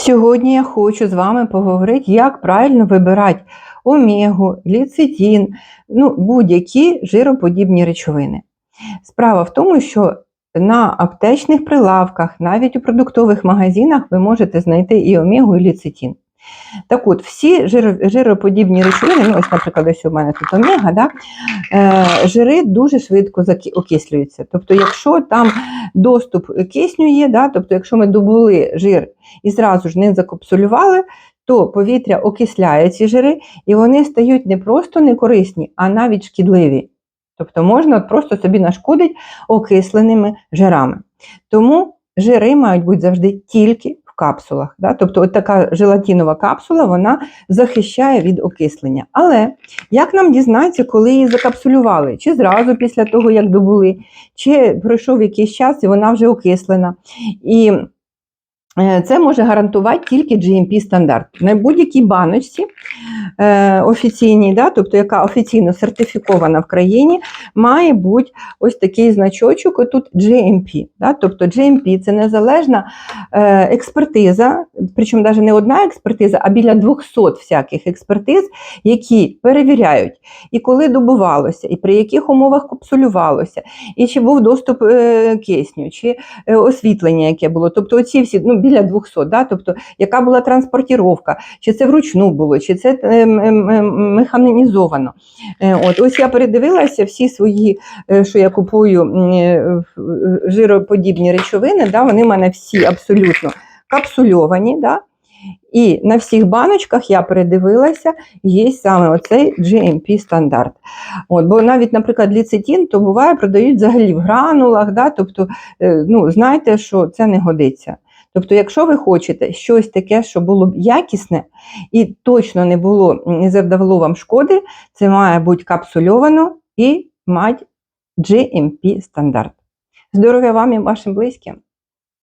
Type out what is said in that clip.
Сьогодні я хочу з вами поговорити, як правильно вибирати омегу, ліцитін, ну, будь-які жироподібні речовини. Справа в тому, що на аптечних прилавках, навіть у продуктових магазинах, ви можете знайти і омегу, і ліцитін. Так от, всі жиро- жироподібні речовини, ну ось, наприклад, ось у мене тут омега, да, е, жири дуже швидко окислюються. Тобто, якщо там доступ кисню є, да, тобто, якщо ми добули жир і зразу ж не закапсулювали, то повітря окисляє ці жири, і вони стають не просто некорисні, а навіть шкідливі. Тобто можна просто собі нашкодити окисленими жирами. Тому жири мають бути завжди тільки капсулах. Да? Тобто от така желатінова капсула вона захищає від окислення. Але як нам дізнатися, коли її закапсулювали? Чи зразу після того, як добули, чи пройшов якийсь час і вона вже окислена? І це може гарантувати тільки GMP стандарт. На будь-якій баночці е, офіційній, да, тобто яка офіційно сертифікована в країні, має бути ось такий значочок, отут GMP. Да, тобто GMP це незалежна е, експертиза, причому навіть не одна експертиза, а біля 200 всяких експертиз, які перевіряють, і коли добувалося, і при яких умовах капсулювалося, і чи був доступ е, кисню, чи е, освітлення, яке було. Тобто оці всі, ну, біля 200, да? тобто яка була транспортіровка, чи це вручну було, чи це е, м- м- м- механізовано. Е, От, ось я передивилася всі свої, е, що я купую е, жироподібні речовини, да? вони в мене всі абсолютно капсульовані. Да? І на всіх баночках я передивилася, є саме оцей GMP стандарт. От, бо навіть, наприклад, ліцитін, то буває, продають взагалі в гранулах, да? тобто, ну, знаєте, що це не годиться. Тобто, якщо ви хочете щось таке, що було б якісне і точно не було, не завдавало вам шкоди, це має бути капсульовано і мати GMP стандарт. Здоров'я вам і вашим близьким!